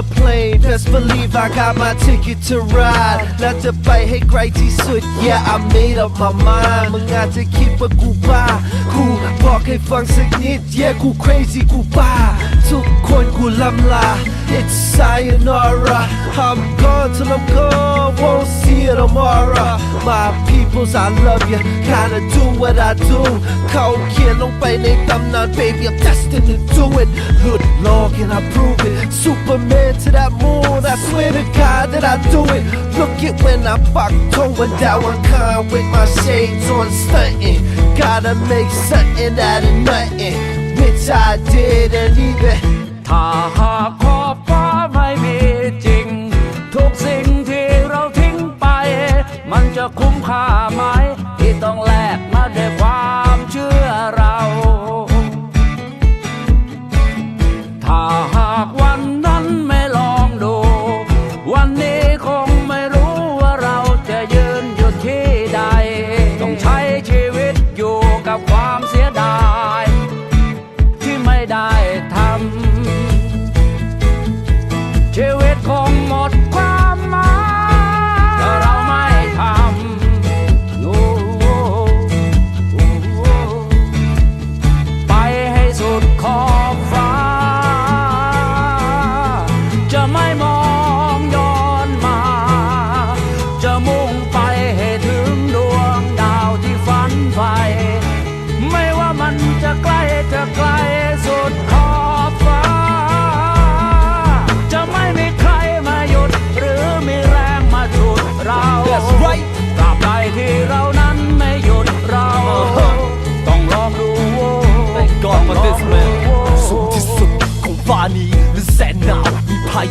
aeroplane Just believe I got my ticket to ride แล้วจะไปให้ไกลที่สุด Yeah I made up my mind มึงอาจจะคิดว่ากูบ้า กูบอกให้ฟังสักนิด Yeah กู crazy กูบ้า ทุกคนกูลำลา It's sayonara I'm gone till I'm gone Won't see you tomorrow My peoples I love you Kinda do what I do เขาเขียนลงไปในตำนาน Baby I'm destined to do it หลุดลอก and I prove it Superman to that moon I swear to God that I do it Look at when I fuck going down one kind With my shades on stunting Gotta make something out of nothing Which I did and even ถ้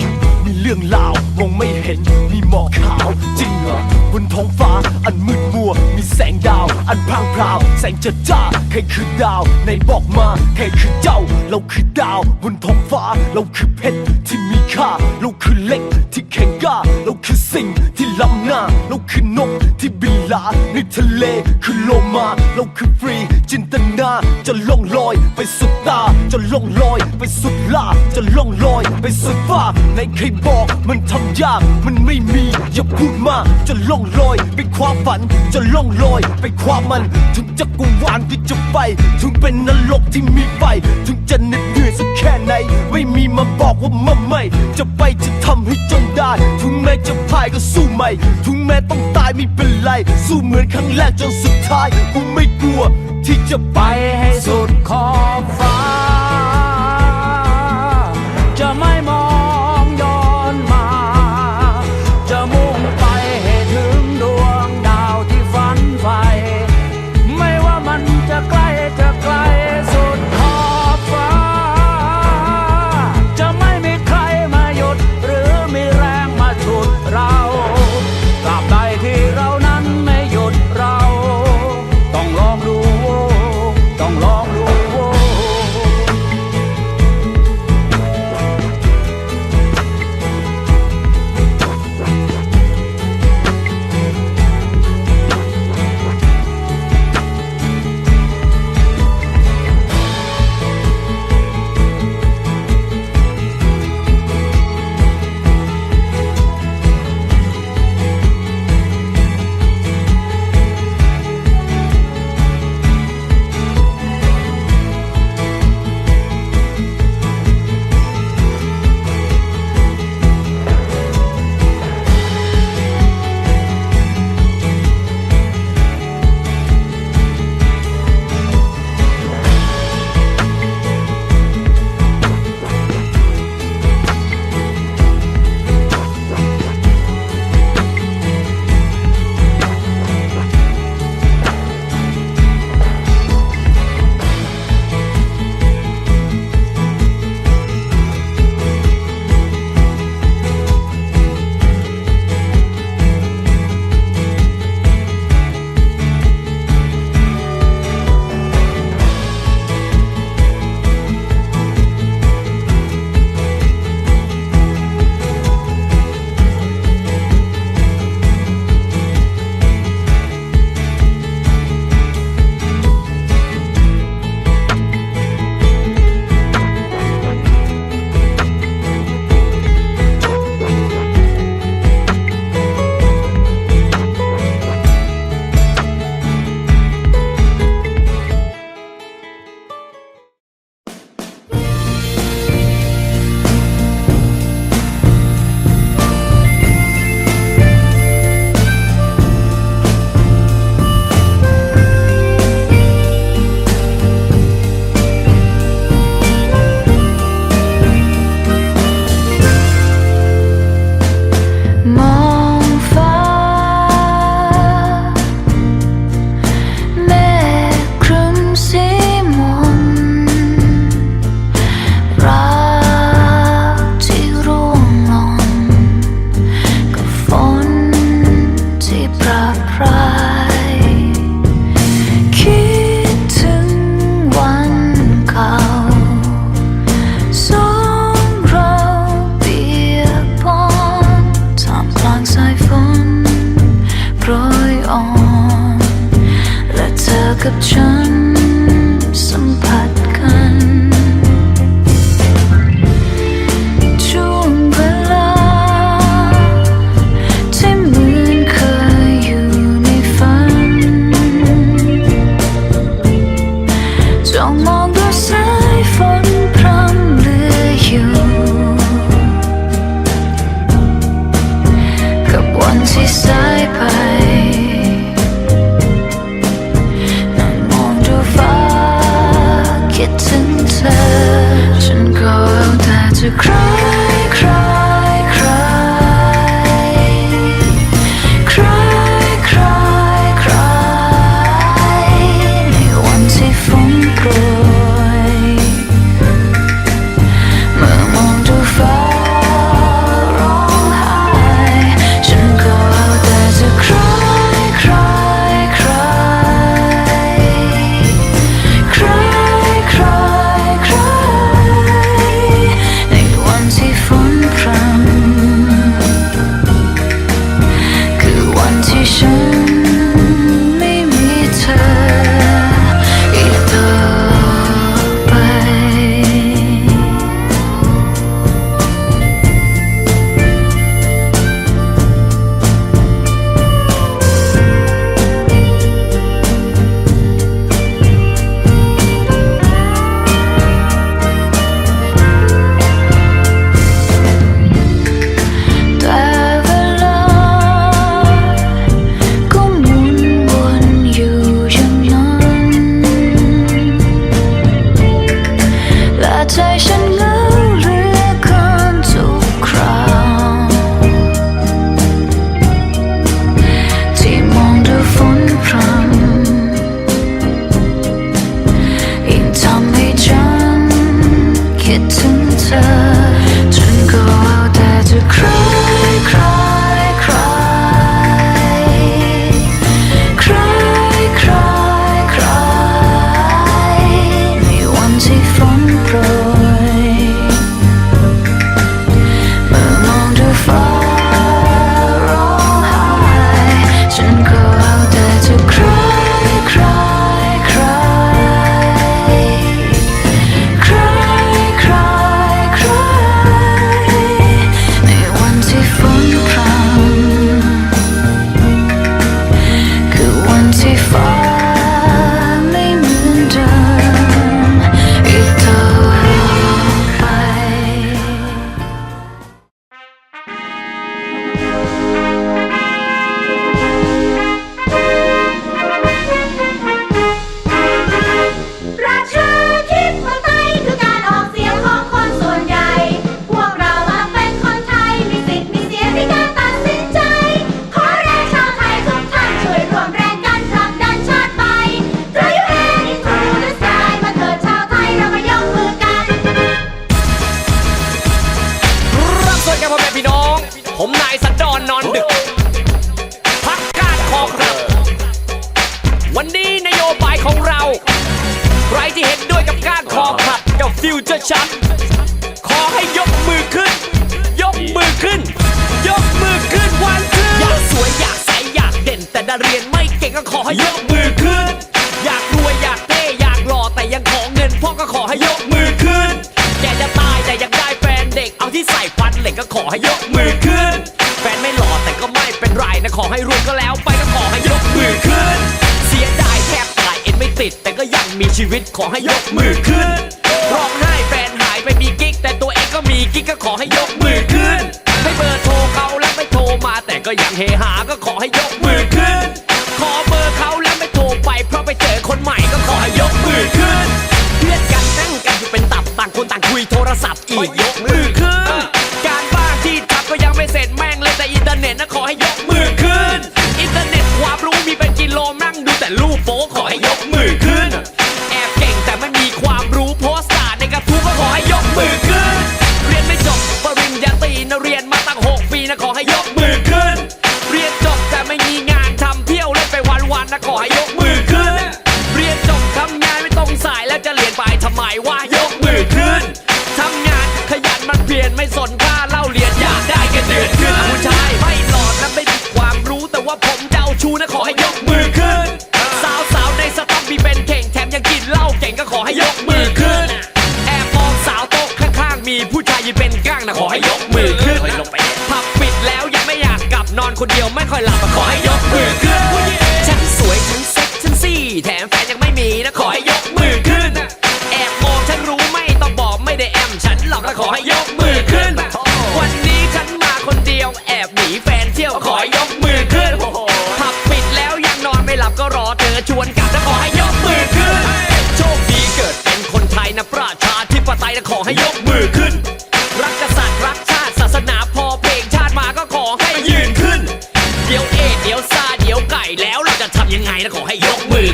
ยุมีเรื่องราวมองไม่เห็นมีหมอกขาวจริงเหรอบนท้องฟ้าอันมืดมัว มีแสงดาว อันพรางพราว แสงจัดจ้าใครคือดาวในบอกมาใครคือเจ้า เราคือดาว บนท้องฟ้าเราคือเพชรที่มีค่าเราคือเล็กที่แข็งกล้าเราคือสิ่งที่ล้ำหน้า เราคือนกที่บินลาในทะเลคือโลมา เราคือฟรี จินตนาจะล่องลอยไปสุดตา จะล่องลอยไปสุดลาจะล่องลอยไปสุดฟ้าในใครบอกมันทำยาก มันไม่มีอย่าพูดมากจะล่องลอยไปความฝัน จะล่องลอยไปความมัน ถึงจักรวาลที่จะไป ถึงเป็นนรกที่มีไฟ ถึงจะเหน็ดเหนื่อยสักแค่ไหน ไม่มีมาบอกว่ามันไม่ จะไปจะทำให้จนได้ ถึงแม้จะพ่ายก็สู้ใหม่ ถึงแม้ต้องตายไม่เป็นไร สู้เหมือนครั้งแรกจนสุดท้าย กูไม่กลัว ที่จะไปให้สุดขอบฟ้า it. ดูจะชัด ขอให้ยกมือขึ้น ยกมือขึ้น ยกมือขึ้นวันขึ้นอยากสวยอยากใสอยากเด่น แต่ดาเรียนไม่เก่งก็ขอให้ยกมือขึ้น อยากรวยอยากเท่อยากหล่อแต่ยังขอเงินพ่อก็ขอให้ยกมือขึ้นแกจะตายแต่ยังได้แฟนเด็กเอาที่ใส่ฟันเหล็กก็ขอให้ยกมือขึ้น แฟนไม่หล่อแต่ก็ไม่เป็นไรนะขอให้รวยก็แล้วไปก็ขอให้ยกมือขึ้น เสียดายแทบตายเอ็นไม่ติด แต่ก็ยังมีชีวิตขอให้ยกมือขึ้น กิ๊กก็ขอให้ยกมือขึ้น ให้เบอร์โทรเขาแล้วไม่โทรมาแต่ก็ยังเฮหาก็ขอให้ยกมือ ลี่ยนไม่สนค่าเล่าเรียนอยากได้กันเดือดขึ้นผู้ชายไม่หลอดและไม่มีความรู้แต่ว่าผมเดาชูนะขอให้ยกมือขึ้น สาวสาวในสต็อกมีเป็นเข่งแถมยังกินเหล้าเก่งก็ขอให้ยกมือขึ้น แอบมองสาวโต๊ะข้างๆ มีผู้ชายยืนเป็นก้างนะขอให้ยกมือขึ้นผับปิดแล้วยังไม่อยากกลับนอนคนเดียวไม่ค่อยหลับขอให้ยกมือขึ้น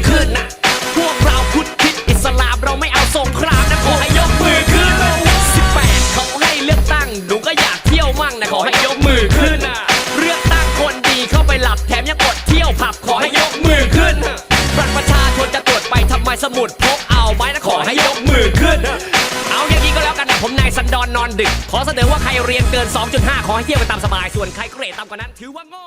ขึ้นนะพวกเราพุทธคิดอิสลามเราไม่เอาสงครามนะขอให้ยกมือขึ้น18เขาให้เลือกตั้งหนูก็อยากเที่ยวมั่งนะขอให้ยกมือขึ้นนะเลือกตั้งคนดีเข้าไปหลับแถมยังกดเที่ยวผับขอให้ยกมือขึ้นบัตรประชาชนจะตรวจไปทำไมสมุดพกเอาไหมนะขอให้ยกมือขึ้นเอาอย่างนี้ก็แล้วกันนะผมนายสันดอนนอนดึก ขอเสนอว่าใครเรียนเกิน 2.5 ขอให้เที่ยวไปตามสบาย ส่วนใครเกรดต่ำกว่านั้น ถือว่าโง่